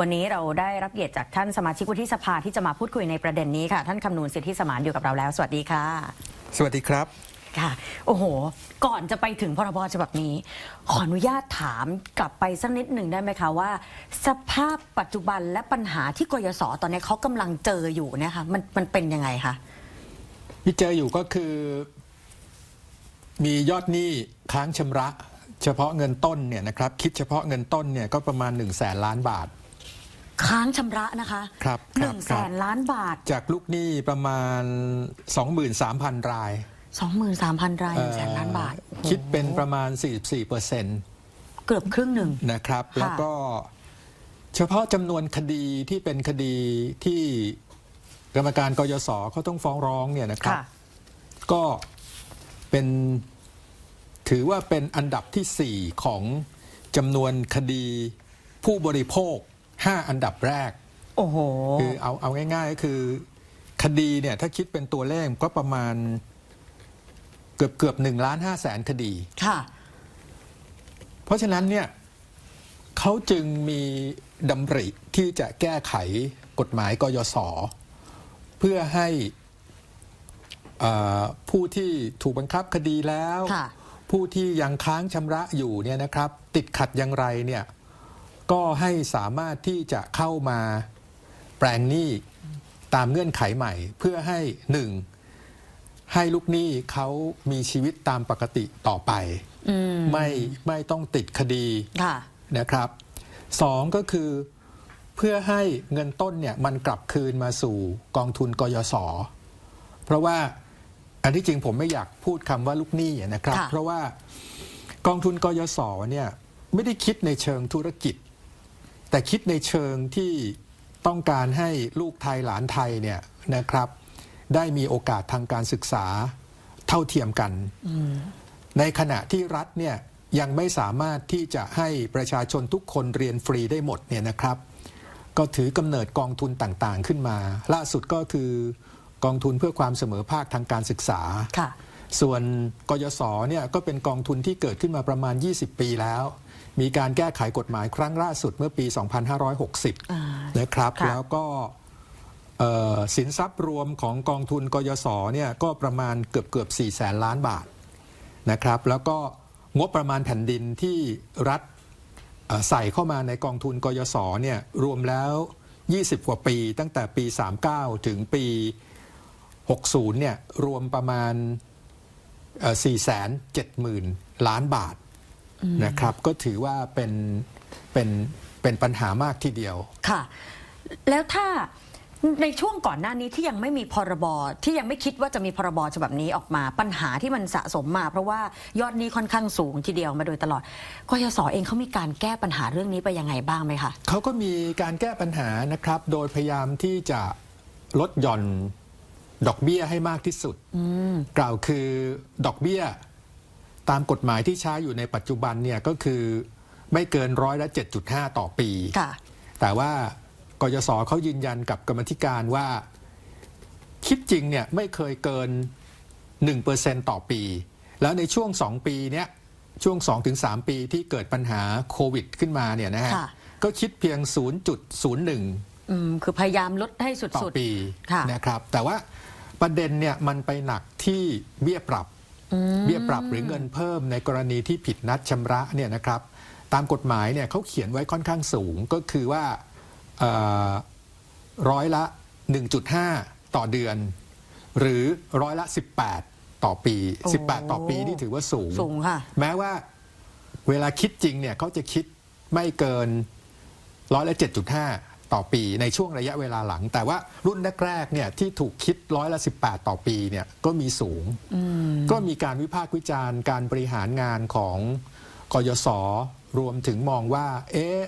วันนี้เราได้รับเกียรติจากท่านสมาชิกวุฒิสภาที่จะมาพูดคุยในประเด็นนี้ค่ะ ท่านคำนูนสิทธิสมานอยู่กับเราแล้ว สวัสดีค่ะ สวัสดีครับค่ะ โอ้โห ก่อนจะไปถึงพรบฉบับนี้ ขออนุญาตถามกลับไปสักนิดหนึ่งได้ไหมคะว่า สภาพปัจจุบันและปัญหาที่กยศตอนนี้เขากำลังเจออยู่เนะคะมันมันเป็นยังไงคะที่เจออยู่ก็คือ มียอดหนี้ค้างชำระ เฉพาะเงินต้นเนี่ยนะครับ คิดเฉพาะเงินต้นเนี่ยก็ประมาณ1นึ่งแสนล้านบาท ค้างชำระนะคะครับหครับนึ่งคแสรับ นล้านบาท จากลูกหนี้ประมาณ 23,000 ราย23,000 รายหนึ่งแสนล้านบาทเอ่อคิดเป็นประมาณ 44เปอร์เซ็นต์เกือบครึ่งหนึ่ง นะครับ ค่ะ แล้วก็เฉพาะจำนวนคดีที่เป็นคดีที่กรรมการกยศเขาต้องฟ้องร้องเนี่ยนะครับ ค่ะ ก็เป็นถือว่าเป็นอันดับที่ 4 ของจำนวนคดีผู้บริโภค 5 อันดับแรก โอ้โห คือเอาเอาง่ายๆก็คือ คดีเนี่ยถ้าคิดเป็นตัวเลขก็ประมาณเกือบเกือบหนึ่งล้านห้าแสนคดี ค่ะ เพราะฉะนั้นเนี่ยเขาจึงมีดำริที่จะแก้ไขกฎหมายกยศเพื่อให้เอ่อผู้ที่ถูกบังคับคดีแล้วค่ะผู้ที่ยังค้างชำระอยู่เนี่ยนะครับ ติดขัดอย่างไรเนี่ย ก็ให้สามารถที่จะเข้ามาแปลงหนี้ตามเงื่อนไขใหม่ เพื่อให้หนึ่งให้ลูกหนี้เขามีชีวิตตามปกติต่อไปอืมไม่ไม่ต้องติดคดีค่ะนะครับสองก็คือเพื่อให้เงินต้นเนี่ยมันกลับคืนมาสู่กองทุนกยศเพราะว่าอันที่จริงผมไม่อยากพูดคำว่าลูกหนี้นะครับค่ะเพราะว่ากองทุนกยศเนี่ยไม่ได้คิดในเชิงธุรกิจ แต่คิดในเชิงที่ต้องการให้ลูกไทยหลานไทยเนี่ยนะครับ ได้มีโอกาสทางการศึกษาเท่าเทียมกัน ในขณะที่รัฐเนี่ยยังไม่สามารถที่จะให้ประชาชนทุกคนเรียนฟรีได้หมดเนี่ยนะครับ ก็ถือกำเนิดกองทุนต่างๆขึ้นมา ล่าสุดก็คือกองทุนเพื่อความเสมอภาคทางการศึกษาค่ะ ส่วนกยศเนี่ยก็เป็นกองทุนที่เกิดขึ้นมาประมาณ 20 ปีแล้ว มีการแก้ไขกฎหมายครั้งล่าสุดเมื่อปี 2560อ่านะครับค่ะแล้วก็เอ่อสินทรัพย์รวมของกองทุนกยศเนี่ยก็ประมาณเกือบเกือบ4แสนล้านบาทนะครับ แล้วก็งบประมาณแผ่นดินที่รัฐเอ่อใส่เข้ามาในกองทุนกยศเนี่ยรวมแล้ว 20 กว่าปีตั้งแต่ปี 39 ถึงปี 60เนี่ยรวมประมาณ 4 7 0 0 0 0 ล้านบาทนะครับก็ถือว่าเป็นเป็นเป็นปัญหามากทีเดียวค่ะ แล้วถ้าในช่วงก่อนหน้านี้ที่ยังไม่มีพรบที่ยังไม่คิดว่าจะมีพรบฉบับนี้ออกมาปัญหาที่มันสะสมมา เพราะว่ายอดหนี้ค่อนข้างสูงทีเดียวมาโดยตลอดกยศเองเขามีการแก้ปัญหาเรื่องนี้ไปยังไงบ้างไหมคะเขาก็มีการแก้ปัญหานะครับ โดยพยายามที่จะลดหย่อน ดอกเบี้ยให้มากที่สุด กล่าวคือดอกเบี้ยตามกฎหมายที่ใช้อยู่ในปัจจุบันเนี่ยก็คือไม่เกินร้อยละ 7.5 ต่อปีค่ะแต่ว่ากยศเขายืนยันกับกรรมธิการว่าคิดจริงเนี่ยไม่เคยเกิน 1%ต่อปี แล้วในช่วง 2 ปีเนี้ยช่วง 2-3 ปีที่เกิดปัญหาโควิดขึ้นมาเนี่ยนะฮะค่ะก็คิดเพียง 0.01อืมคือพยายามลดให้สุต่อดปีค่ะนะครับ แต่ว่า ประเด็นเนี่ยมันไปหนักที่เบี้ยปรับ เบี้ยปรับหรือเงินเพิ่มในกรณีที่ผิดนัดชำระเนี่ยนะครับ ตามกฎหมายเนี่ยเขาเขียนไว้ค่อนข้างสูงก็คือว่าเอ่อร้อยละ 1.5 ต่อเดือน หรือร้อยละ 18 ต่อปีโอ้18 ต่อปีนี่ถือว่าสูงๆสูงค่ะแม้ว่าเวลาคิดจริงเนี่ยเขาจะคิดไม่เกินร้อยละ 7.5 ต่อปีในช่วงระยะเวลาหลัง แต่ว่ารุ่นแรกๆเนี่ยที่ถูกคิดร้อยละ 18 ต่อปีเนี่ยก็มีสูง ก็มีการวิพากษ์วิจารณ์การบริหารงานของกยศรวมถึงมองว่าเอ๊ะ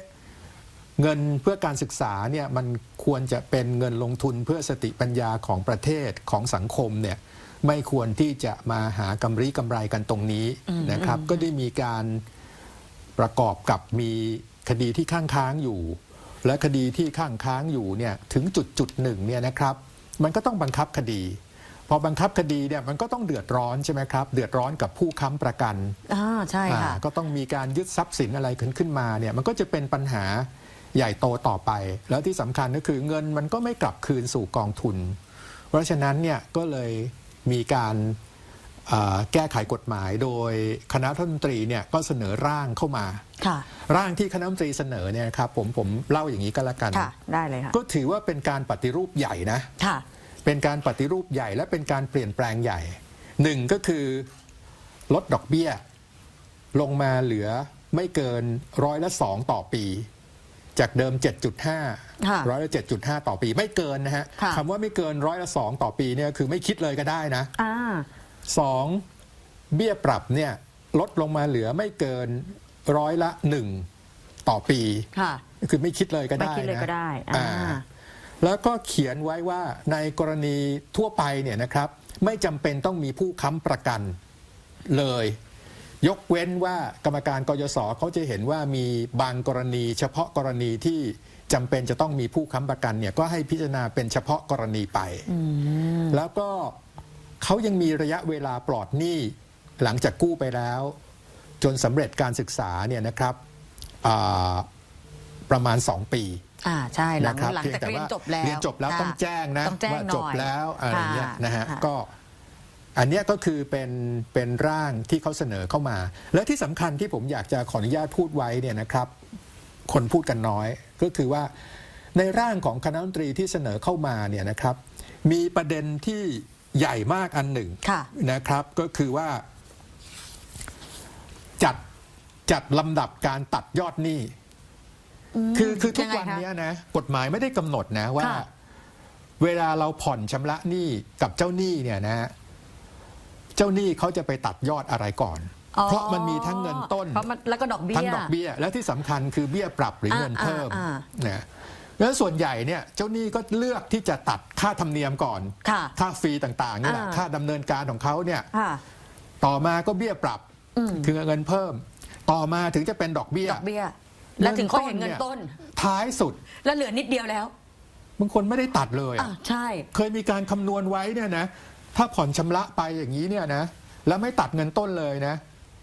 เงินเพื่อการศึกษาเนี่ยมันควรจะเป็นเงินลงทุนเพื่อสติปัญญาของประเทศของสังคมเนี่ยไม่ควรที่จะมาหากำไรกำไรกันตรงนี้นะครับ ก็ได้มีการประกอบกับมีคดีที่ข้างค้างอยู่ และคดีที่ข้างค้างอยู่เนี่ยถึงจุดจุดหนึ่งเนี่ยนะครับ มันก็ต้องบังคับคดี พอบังคับคดีเนี่ยมันก็ต้องเดือดร้อนใช่ไหมครับ เดือดร้อนกับผู้ค้ำประกันอ่าใช่ค่ะอ่าก็ต้องมีการยึดทรัพย์สินอะไรขึ้นขึ้นมาเนี่ยมันก็จะเป็นปัญหาใหญ่โตต่อไป แล้วที่สำคัญก็คือเงินมันก็ไม่กลับคืนสู่กองทุน เพราะฉะนั้นเนี่ยก็เลยมีการเอ่อ แก้ไขกฎหมายโดยคณะรัฐมนตรีเนี่ยก็เสนอร่างเข้ามาค่ะร่างที่คณะรัฐมนตรีเสนอเนี่ยครับผมผมเล่าอย่างนี้ก็แล้วกันค่ะได้เลยค่ะก็ถือว่าเป็นการปฏิรูปใหญ่นะค่ะเป็นการปฏิรูปใหญ่และเป็นการเปลี่ยนแปลงใหญ่หนึ่งก็คือลดดอกเบี้ย ลงมาเหลือไม่เกินร้อยละสองต่อปี จากเดิมค่ะ7.5ร้อยละ7.5 ต่อปี ไม่เกินนะฮะค่ะคำว่าไม่เกินร้อยละสองต่อปีเนี่ยคือไม่คิดเลยก็ได้นะ อ่าสองเบี้ยปรับเนี่ยลดลงมาเหลือไม่เกินร้อยละหนึ่งต่อปี ค่ะ คือไม่คิดเลยก็ได้ไม่คิดเลยนะก็ได้อ่า อ่าแล้วก็เขียนไว้ว่าในกรณีทั่วไปเนี่ยนะครับ ไม่จำเป็นต้องมีผู้ค้ำประกันเลย ยกเว้นว่ากรรมการกยศเขาจะเห็นว่ามีบางกรณี เฉพาะกรณีที่จำเป็นจะต้องมีผู้ค้ำประกันเนี่ยก็ให้พิจารณาเป็นเฉพาะกรณีไป แล้วก็ เขายังมีระยะเวลาปลอดหนี้หลังจากกู้ไปแล้ว จนสำเร็จการศึกษาเนี่ยนะครับอ่าประมาณ 2 ปีอ่าใช่หลังนะครับหลังพียจากแต่เรียนว่าจบแล้วเรียนจบแล้วค่ะต้องแจ้งนะต้องแจ้งว่าหน่อยจบแล้วอะไรเงี้ยค่ะนะฮะค่ะก็อันเนี้ยก็คือเป็นเป็นร่างที่เขาเสนอเข้ามา และที่สำคัญที่ผมอยากจะขออนุญาตพูดไว้เนี่ยนะครับ คนพูดกันน้อย ก็คือว่าในร่างของคณะรัฐมนตรีที่เสนอเข้ามาเนี่ยนะครับ มีประเด็นที่ ใหญ่มากอันหนึ่งค่ะนะครับ ก็คือว่า จัดจัดลำดับการตัดยอดหนี้คือคือทุกยังไงวันคะเนี้ยนะกฎหมายไม่ได้กำหนดนะว่าค่ะเวลาเราผ่อนชำระหนี้กับเจ้าหนี้เนี่ยนะ เจ้าหนี้เขาจะไปตัดยอดอะไรก่อนอ๋อเพราะมันมีทั้งเงินต้นเพราะมันแล้วก็ดอกเบี้ยทั้งดอกเบี้ย และที่สำคัญคือเบี้ยปรับหรือเงินเพิ่มอ่าอ่านะ แล้วส่วนใหญ่เนี่ยเจ้าหนี้ก็เลือกที่จะตัดค่าธรรมเนียมก่อนค่ะค่าฟรีต่างๆนี่แหละอ่า ค่าดำเนินการของเขาเนี่ยค่ะ ต่อมาก็เบี้ยปรับอืม คือเงินเพิ่ม ต่อมาถึงจะเป็นดอกเบี้ย ดอกเบี้ย แล้วถึงค่อยเห็นเงินต้น ท้ายสุดแล้วเหลือนิดเดียวแล้วบางคนไม่ได้ตัดเลยอ่าอะใช่ เคยมีการคำนวณไว้เนี่ยนะถ้าผ่อนชำระไปอย่างนี้เนี่ยนะแล้วไม่ตัดเงินต้นเลยนะ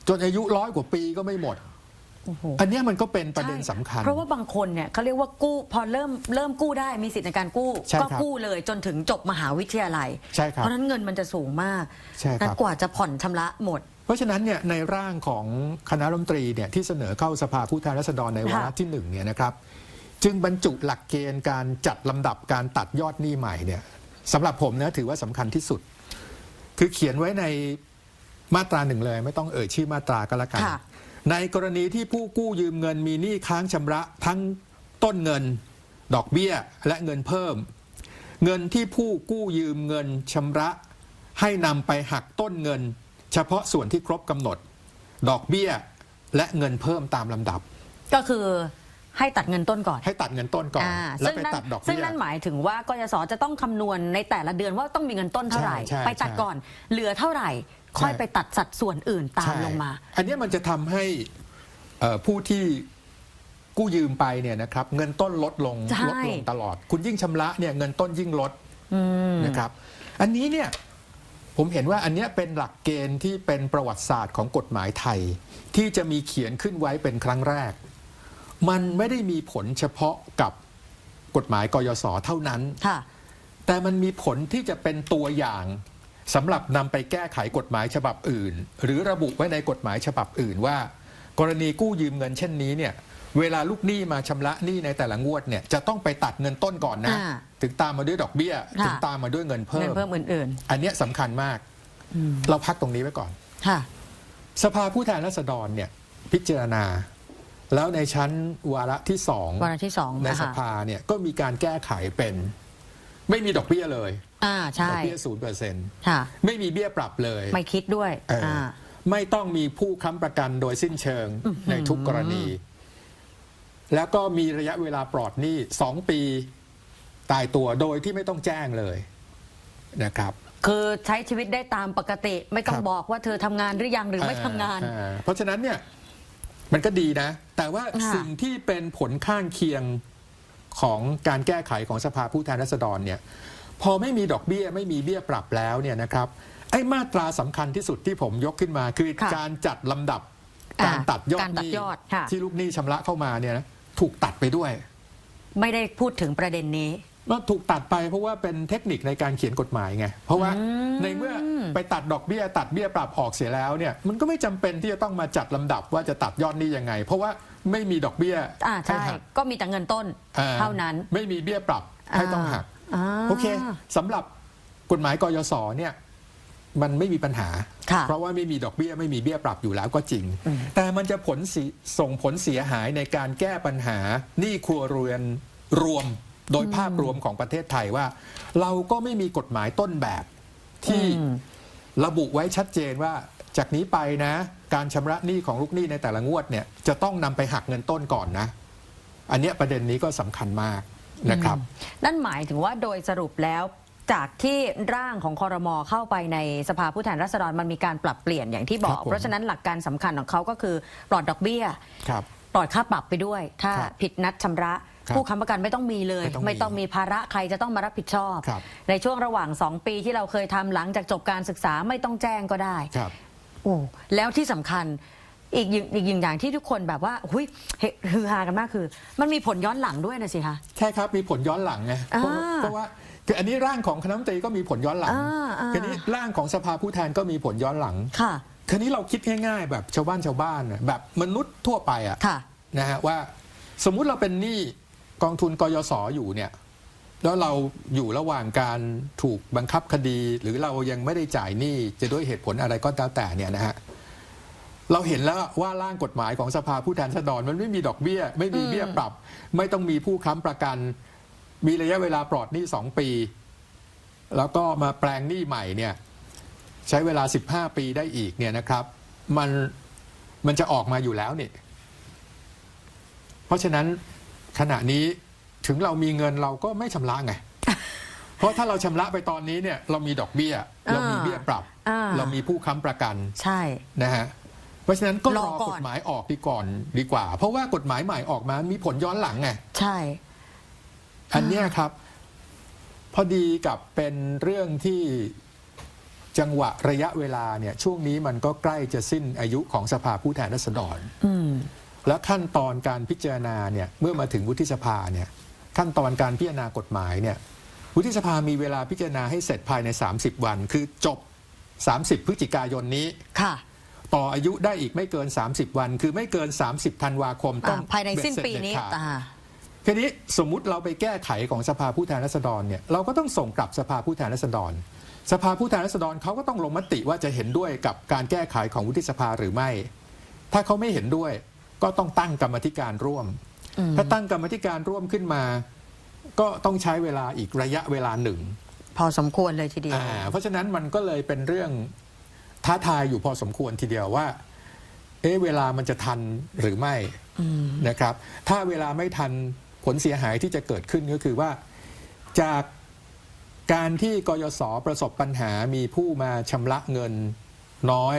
จนอายุร้อยกว่าปีก็ไม่หมดโอ้โหอันเนี้ยมันก็เป็นประเด็นใช่สำคัญ เพราะว่าบางคนเนี่ยเขาเรียกว่ากู้พอเริ่มเริ่มกู้ได้มีสิทธิ์ในการกู้ใช่ก็ครับกู้เลยจนถึงจบมหาวิทยาลัยใช่ครับเพราะฉะนั้นเงินมันจะสูงมากใช่ครับนั้นกว่าจะผ่อนชำระหมด เพราะฉะนั้นเนี่ยในร่างของคณะรัฐมนตรีเนี่ยที่เสนอเข้าสภาผู้แทนราษฎรในวาระค่ะที่หนึ่งเนี่ยนะครับจึงบรรจุหลักเกณฑ์การจัดลำดับการตัดยอดหนี้ใหม่เนี่ยสำหรับผมนะถือว่าสำคัญที่สุด คือเขียนไว้ในมาตราหนึ่งเลย ไม่ต้องเอ่ยชื่อมาตราก็แล้วกันค่ะ ในกรณีที่ผู้กู้ยืมเงินมีหนี้ค้างชำระทั้งต้นเงิน ดอกเบี้ยและเงินเพิ่ม เงินที่ผู้กู้ยืมเงินชำระ ให้นำไปหักต้นเงิน เฉพาะส่วนที่ครบกำหนด ดอกเบี้ยและเงินเพิ่มตามลำดับ ก็คือให้ตัดเงินต้นก่อน ให้ตัดเงินต้นก่อนอ่าแล้วซึ่งไปนั่นตัดดอกซึ่งเบี้ย นั่นหมายถึงว่ากยศจะต้องคำนวณในแต่ละเดือนว่าต้องมีเงินต้นเท่าไหร่ ใช่ใช่ไปตัดใช่ ก่อน เหลือเท่าไหร่ ค่อยใช่ไปตัดสัดส่วนอื่นตามใช่ลงมา อันเนี้ยมันจะทำให้เอ่อผู้ที่กู้ยืมไปเนี่ยนะครับเงินต้นลดลงใช่ลดลงตลอด คุณยิ่งชำระเนี่ยเงินต้นยิ่งลดอืมนะครับ อันนี้เนี่ยผมเห็นว่าอันเนี้ยเป็นหลักเกณฑ์ที่เป็นประวัติศาสตร์ของกฎหมายไทย ที่จะมีเขียนขึ้นไว้เป็นครั้งแรก มันไม่ได้มีผลเฉพาะกับกฎหมายกยศเท่านั้นค่ะแต่มันมีผลที่จะเป็นตัวอย่าง สำหรับนำไปแก้ไขกฎหมายฉบับอื่น หรือระบุไว้ในกฎหมายฉบับอื่นว่า กรณีกู้ยืมเงินเช่นนี้เนี่ยเวลาลูกหนี้มาชำระหนี้ในแต่ละงวดเนี่ยจะต้องไปตัดเงินต้นก่อนนะ อ่าถึงตามมาด้วยดอกเบี้ย ค่ะ ถึงตามมาด้วยเงินเพิ่เงินม เพิ่มอื่นอันเนี้ยสำคัญมาก ๆอืมเราพักตรงนี้ไว้ก่อน ค่ะ สภาผู้แทนราษฎรเนี่ยพิจารณา แล้วในชั้นวาระที่สองวาระที่สองในนะสคะภาเนี่ยก็มีการแก้ไขเป็น ไม่มีดอกเบี้ยเลย อ่าใช่ดอกเบี้ยศูนย์เปอร์เซ็นต์ค่ะ ไม่มีเบี้ยปรับเลยไม่คิดด้วยเออออ่า ไม่ต้องมีผู้ค้ำประกันโดยสิ้นเชิงอื้อหือ ในทุกกรณี แล้วก็มีระยะเวลาปลอดหนี้สองปีตายตัวโดยที่ไม่ต้องแจ้งเลยนะครับ คือใช้ชีวิตได้ตามปกติ ไม่ต้องครับ บอกว่าเธอทำงานหรือยังหรือไม่ทำงาน อ่เพราะฉะนั้นเนี่ยมันก็ดีนะ แต่ว่าค่ะ สิ่งที่เป็นผลข้างเคียงของการแก้ไขของสภาผู้แทนราษฎรเนี่ย พอไม่มีดอกเบี้ยไม่มีเบี้ยปรับแล้วเนี่ยนะครับไอ้มาตราสำคัญที่สุดที่ผมยกขึ้นมาคือค่ะการจัดลำดับอ่าการตัดยอดการหตัดนี้ยอดค่ะที่ลูกหนี้ชำระเข้ามาเนี่ยนะถูกตัดไปด้วย ไม่ได้พูดถึงประเด็นนี้ก็ถูกตัดไปเพราะว่าเป็นเทคนิคในการเขียนกฎหมายไง เพราะว่าในเมื่อไปตัดดอกเบี้ย ตัดเบี้ยปรับออกเสียแล้วเนี่ยมันก็ไม่จำเป็นที่จะต้องมาจัดลำดับว่าจะตัดยอดหนี้ยังไง เพราะว่าไม่มีดอกเบี้ยอ่าให้ใช่หักก็มีแต่เงินต้นอ่เท่านั้น ไม่มีเบี้ยปรับให้ต้องหัก อ่า โอเคสำหรับกฎหมายกยศเนี่ย มันไม่มีปัญหา ค่ะ เพราะว่าไม่มีดอกเบี้ยไม่มีเบี้ยปรับอยู่แล้วก็จริง แต่มันจะผลเสียส่งผลเสียหายในการแก้ปัญหาหนี้ครัวเรือนรวมโดยภาพรวมของประเทศไทยว่า เราก็ไม่มีกฎหมายต้นแบบที่อืมระบุไว้ชัดเจนว่าจากนี้ไปนะ การชำระหนี้ของลูกหนี้ในแต่ละงวดเนี่ยจะต้องนำไปหักเงินต้นก่อนนะ อันเนี้ยประเด็นนี้ก็สำคัญมาก นะครับ นั่นหมายถึงว่าโดยสรุปแล้วจากที่ร่างของคอรมอเข้าไปในสภาผู้แทนราษฎรมันมีการปรับเปลี่ยนอย่างที่บอคกรับผมเพราะฉะนั้นหลักการสำคัญของเขาก็คือปลอดดอกเบี้ยครับปลอดค่าปรับไปด้วย ถ้าครับผิดนัดชำระครับผู้ค้ำประกันไม่ต้องมีเลย ไม่ต้องมีไม่ต้องมีภาระใครจะต้องมารับผิดชอบครับในช่วงระหว่าง 2 ปีที่เราเคยทำหลังจากจบการศึกษาไม่ต้องแจ้งก็ได้ครับโอ้แล้วที่สำคัญ อีกอย่างอีกอย่างอย่างที่ทุกคนแบบว่าหุยเฮฮือฮากันมากคือ มันมีผลย้อนหลังด้วยนะสิคะ ใช่ครับมีผลย้อนหลังไงเพราะอ่าเพราะว่าคืออันนี้ร่างของคณะรัฐมนตรีก็มีผลย้อนหลังอ่าอ่าทีนี้ร่างของสภาผู้แทนก็มีผลย้อนหลัง ค่ะ คืนนี้เราคิดง่ายๆ แบบชาวบ้านชาวบ้านน่ะแบบมนุษย์ทั่วไปอะค่ะ นะฮะว่าสมมุติเราเป็นหนี้กองทุนกยศอยู่เนี่ยแล้วเราอยู่ระหว่างการถูกบังคับคดี หรือเรายังไม่ได้จ่ายหนี้จะด้วยเหตุผลอะไรก็แล้วแต่เนี่ยนะฮะ เราเห็นแล้วว่าร่างกฎหมายของสภาผู้แทนราษฎรมันไม่มีดอกเบี้ย ไม่มีเบี้ยปรับ ไม่ต้องมีผู้ค้ำประกัน มีระยะเวลาปลอดหนี้สองปี แล้วก็มาแปลงหนี้ใหม่เนี่ยใช้เวลา 15 ปีได้อีกเนี่ยนะครับ มันมันจะออกมาอยู่แล้วนี่เพราะฉะนั้นขณะนี้ถึงเรามีเงินเราก็ไม่ชำระไง เพราะถ้าเราชำระไปตอนนี้เนี่ย เรามีดอกเบี้ย เรามีเบี้ยปรับอ่าเรามีผู้ค้ำประกันใช่นะฮะ เพราะฉะนั้นก็รรออก่อน กฎหมายออกดีก่อนดีกว่า เพราะว่ากฎหมายใหม่ออกมามีผลย้อนหลังไง ใช่ อันเนี้ยครับ พอดีกับเป็นเรื่องที่จังหวะระยะเวลาเนี่ยช่วงนี้มันก็ใกล้จะสิ้นอายุของสภาผู้แทนราษฎร อืม และขั้นตอนการพิจารณาเนี่ยเมื่อมาถึงวุฒิสภาเนี่ยขั้นตอนการพิจารณากฎหมายเนี่ยวุฒิสภามีเวลาพิจารณาให้เสร็จภายใน 30 วัน คือจบ 30 พฤศจิกายนนี้ ค่ะ ต่ออายุได้อีกไม่เกิน 30 วัน คือไม่เกิน 30ธันวาคมต้ออ่างภายในสิ้นปีนี้เบ็ดเสร็จเด็ดขาดอ่าทีนี้สมมุติเราไปแก้ไขของสภาผู้แทนราษฎรเนี่ยเราก็ต้องส่งกลับสภาผู้แทนราษฎร สภาผู้แทนราษฎรเขาก็ต้องลงมติว่าจะเห็นด้วยกับการแก้ไขของวุฒิสภาหรือไม่ ถ้าเขาไม่เห็นด้วย ก็ต้องตั้งกรรมธิการร่วมอืมถ้าตั้งกรรมธิการร่วมขึ้นมา ก็ต้องใช้เวลาอีกระยะเวลาหนึ่ง พอสมควรเลยทีเดียวอ่าเพราะฉะนั้นมันก็เลยเป็นเรื่อง ท้าทายอยู่พอสมควรทีเดียวว่า เอ๊ะเวลามันจะทันหรือไม่นะครับ ถ้าเวลาไม่ทันผลเสียหายที่จะเกิดขึ้นก็คือว่า จากการที่กยศประสบปัญหามีผู้มาชำระเงินน้อย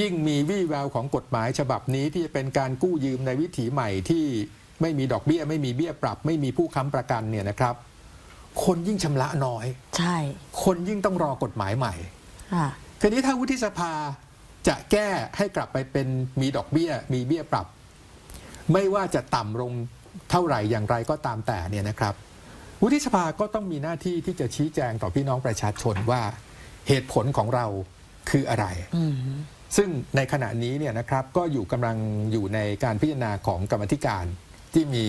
ยิ่งมีวี่แววของกฎหมายฉบับนี้ที่จะเป็นการกู้ยืมในวิถีใหม่ที่ไม่มีดอกเบี้ย ไม่มีเบี้ยปรับ ไม่มีผู้ค้ำประกันเนี่ยนะครับ คนยิ่งชำระน้อย ใช่ คนยิ่งต้องรอกฎหมายใหม่อ่า ทีนี้ถ้าวุฒิสภาจะแก้ให้กลับไปเป็นมีดอกเบี้ย มีเบี้ยปรับ ไม่ว่าจะต่ำลงเท่าไหร่อย่างไรก็ตามแต่เนี่ยนะครับ วุฒิสภาก็ต้องมีหน้าที่ที่จะชี้แจงต่อพี่น้องประชาชนว่าเหตุผลของเราคืออะไรอืมซึ่งในขณะนี้เนี่ยนะครับก็อยู่กำลังอยู่ในการพิจารณาของกรรมธิการที่มี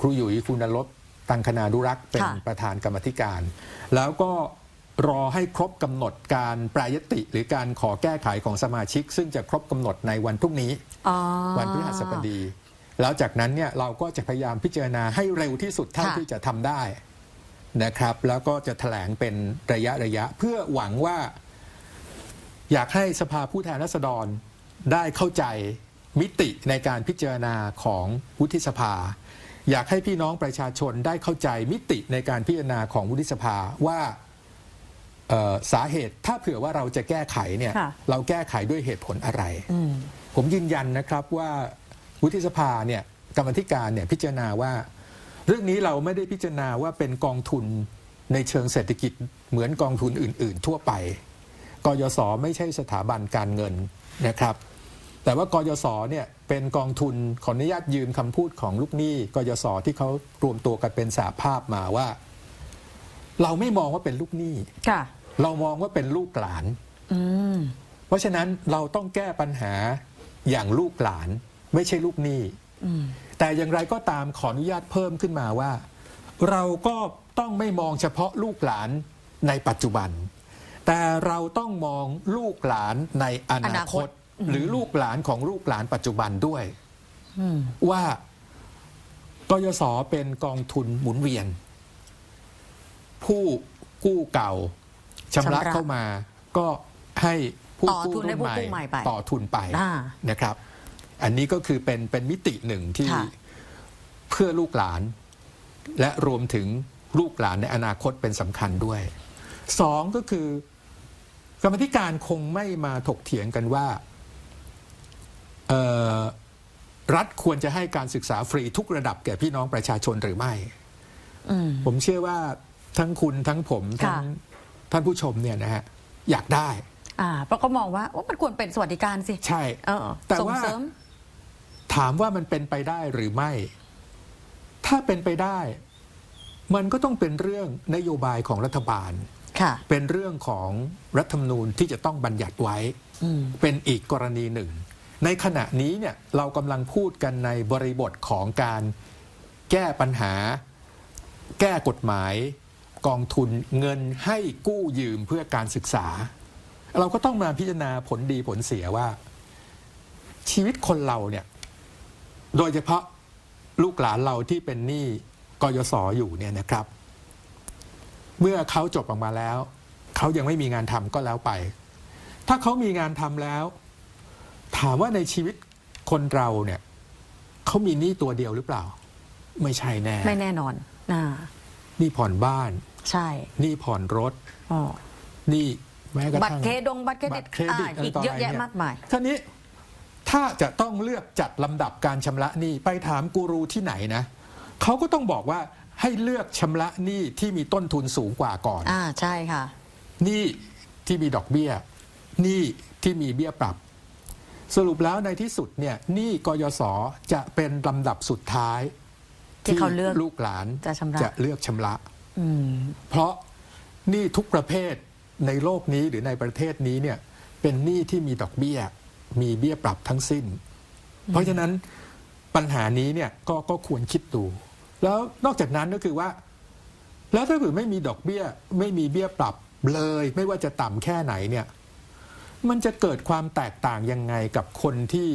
ครูหยุยคุณลบตังคณาดุรักษ์เป็นค่ะประธานกรรมธิการ แล้วก็ รอให้ครบกำหนดการแปรยติ หรือการขอแก้ไขของสมาชิก ซึ่งจะครบกำหนดในวันพรุ่งนี้ อ๋อ วันพฤหัสบดี แล้วจากนั้นเนี่ยเราก็จะพยายามพิจารณาให้เร็วที่สุดเท่าค่ะ ที่จะทำได้นะครับ แล้วก็จะแถลงเป็นระยะระยะเพื่อหวังว่า อยากให้สภาผู้แทนราษฎรได้เข้าใจมิติในการพิจารณาของวุฒิสภา อยากให้พี่น้องประชาชนได้เข้าใจมิติในการพิจารณาของวุฒิสภาว่าเอ่อ สาเหตุถ้าเผื่อว่าเราจะแก้ไขเนี่ยค่ะเราแก้ไขด้วยเหตุผลอะไรอืมผมยืนยันนะครับว่าวุฒิสภาเนี่ยกรรมธิการเนี่ยพิจารณาว่า เรื่องนี้เราไม่ได้พิจารณาว่าเป็นกองทุนในเชิงเศรษฐกิจเหมือนกองทุนอื่น ๆ ทั่วไป กยศไม่ใช่สถาบันการเงินนะครับ แต่ว่ากยศเนี่ยเป็นกองทุนขออนุญาตยืมคำพูดของลูกหนี้กยศที่เขารวมตัวกันเป็นสาภาพมาว่า เราไม่มองว่าเป็นลูกหนี้ค่ะ เรามองว่าเป็นลูกหลานอืมเพราะฉะนั้นเราต้องแก้ปัญหาอย่างลูกหลานไม่ใช่ลูกหนี้อืมแต่อย่างไรก็ตามขออนุญาตเพิ่มขึ้นมาว่า เราก็ต้องไม่มองเฉพาะลูกหลานในปัจจุบัน แต่เราต้องมองลูกหลานในออนานาคคตตหรือลูกหลานของลูกหลานปัจจุบันด้วยอืมว่ากยศเป็นกองทุนหมุนเวียน ผู้กู้เก่า ชำระชำระ เข้ามาก็ให้ผู้ต่อกู้ทุนให้รุ่นผู้กู้ใหม่ไปต่อทุนไปอ่านะครับ อันนี้ก็คือเป็นเป็นมิติหนึ่งที่ค่ะ เพื่อลูกหลาน และรวมถึงลูกหลานในอนาคตเป็นสำคัญด้วยสองก็คือกรรมธิการคงไม่มาถกเถียงกันว่าเอ่อรัฐควรจะให้การศึกษาฟรีทุกระดับแก่พี่น้องประชาชนหรือไม่ อืม ผมเชื่อว่าทั้งคุณทั้งผม ทั้งค่ะ ท่านผู้ชมเนี่ยนะฮะอยากได้ อ่าเพราะก็มองว่าโอ้มันควรเป็นสวัสดิการสิใช่ เออแต่ส่งว่า เสริม ถามว่ามันเป็นไปได้หรือไม่ ถ้าเป็นไปได้ มันก็ต้องเป็นเรื่องนโยบายของรัฐบาล ค่ะ เป็นเรื่องของรัฐธรรมนูญที่จะต้องบัญญัติไว้ อืม เป็นอีกกรณีหนึ่ง ในขณะนี้เนี่ยเรากำลังพูดกันในบริบทของการแก้ปัญหา แก้กฎหมาย กองทุนเงินให้กู้ยืมเพื่อการศึกษา เราก็ต้องมาพิจารณาผลดีผลเสียว่า ชีวิตคนเราเนี่ย โดยเฉพาะลูกหลานเราที่เป็นหนี้กยศอยู่เนี่ยนะครับ เมื่อเขาจบออกมาแล้ว เขายังไม่มีงานทำก็แล้วไป ถ้าเขามีงานทำแล้ว ถามว่าในชีวิตคนเราเนี่ยเขามีหนี้ตัวเดียวหรือเปล่า ไม่ใช่แน่ ไม่แน่นอนอ่าหนี้ผ่อนบ้าน ใช่หนี้ผ่อนรถอ๋อ หนี้แม้กระบัตทั่รงเครดงบัตรเครดิตบัตรเครดิตอ่าอีกอะไรต่อเยอะแยะอะไรเนี่ยมากมาย ท่านี้ถ้าจะต้องเลือกจัดลำดับการชำระหนี้ไปถามกูรูที่ไหนนะเขาก็ต้องบอกว่าให้เลือกชำระหนี้ที่มีต้นทุนสูงกว่าก่อน อ่าใช่ค่ะ หนี้ที่มีดอกเบี้ยหนี้ที่มีเบี้ยปรับ สรุปแล้วในที่สุดเนี่ยหนี้กยศจะเป็นลำดับสุดท้ายที่เขาเลือกลูกหลานจะชำระจะเลือกชำระอืม เพราะหนี้ทุกประเภทในโลกนี้หรือในประเทศนี้เนี่ยเป็นหนี้ที่มีดอกเบี้ย มีเบี้ยปรับทั้งสิ้น เพราะฉะนั้นปัญหานี้เนี่ยก็ก็ควรคิดดู แล้วนอกจากนั้นก็คือว่า แล้วถ้าเกิดไม่มีดอกเบี้ย ไม่มีเบี้ยปรับเลย ไม่ว่าจะต่ำแค่ไหนเนี่ย มันจะเกิดความแตกต่างยังไงกับคนที่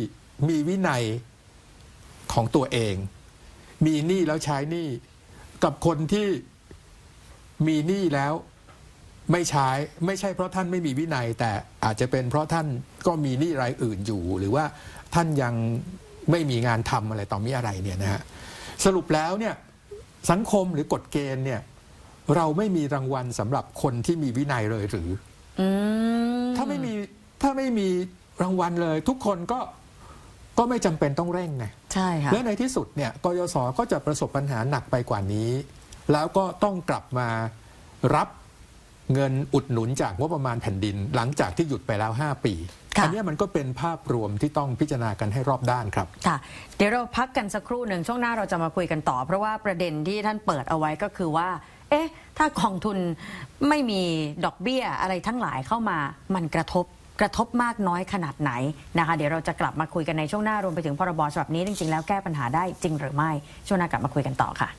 มีวินัยของตัวเอง มีหนี้แล้วใช้หนี้กับคนที่ มีหนี้แล้วไม่ใช้ไม่ใช่เพราะท่านไม่มีวินัย แต่อาจจะเป็นเพราะท่านก็มีหนี้รายอื่นอยู่ หรือว่าท่านยังไม่มีงานทำอะไรต่อมีอะไรเนี่ยนะฮะสรุปแล้วเนี่ยสังคมหรือกฎเกณฑ์เนี่ยเราไม่มีรางวัลสำหรับคนที่มีวินัยเลยหรืออืมถ้าไม่มีถ้าไม่มีรางวัลเลย ทุกคนก็ก็ไม่จำเป็นต้องเร่งไงใช่ค่ะและในที่สุดเนี่ยกยศก็จะประสบปัญหาหนักไปกว่านี้ แล้วก็ต้องกลับมารับเงินอุดหนุนจากงบประมาณแผ่นดิน หลังจากที่หยุดไปแล้ว 5 ปีค่ะอัเนี้ยมันก็เป็นภาพรวมที่ต้องพิจารณากันให้รอบด้านครับ ค่ะ เดี๋ยวเราพักกันสักครู่หนึ่งช่วงหน้าเราจะมาคุยกันต่อ เพราะว่าประเด็นที่ท่านเปิดเอาไว้ก็คือว่า เอ๊ะ ถ้ากองทุนไม่มีดอกเบี้ยอะไรทั้งหลายเข้ามา มันกระทบกระทบมากน้อยขนาดไหนนะคะ เดี๋ยวเราจะกลับมาคุยกันในช่วงหน้ารวมไปถึงพรบฉบับนี้จริงๆแล้วแก้ปัญหาได้จริงหรือไม่ ช่วงหน้ากลับมาคุยกันต่อค่ะ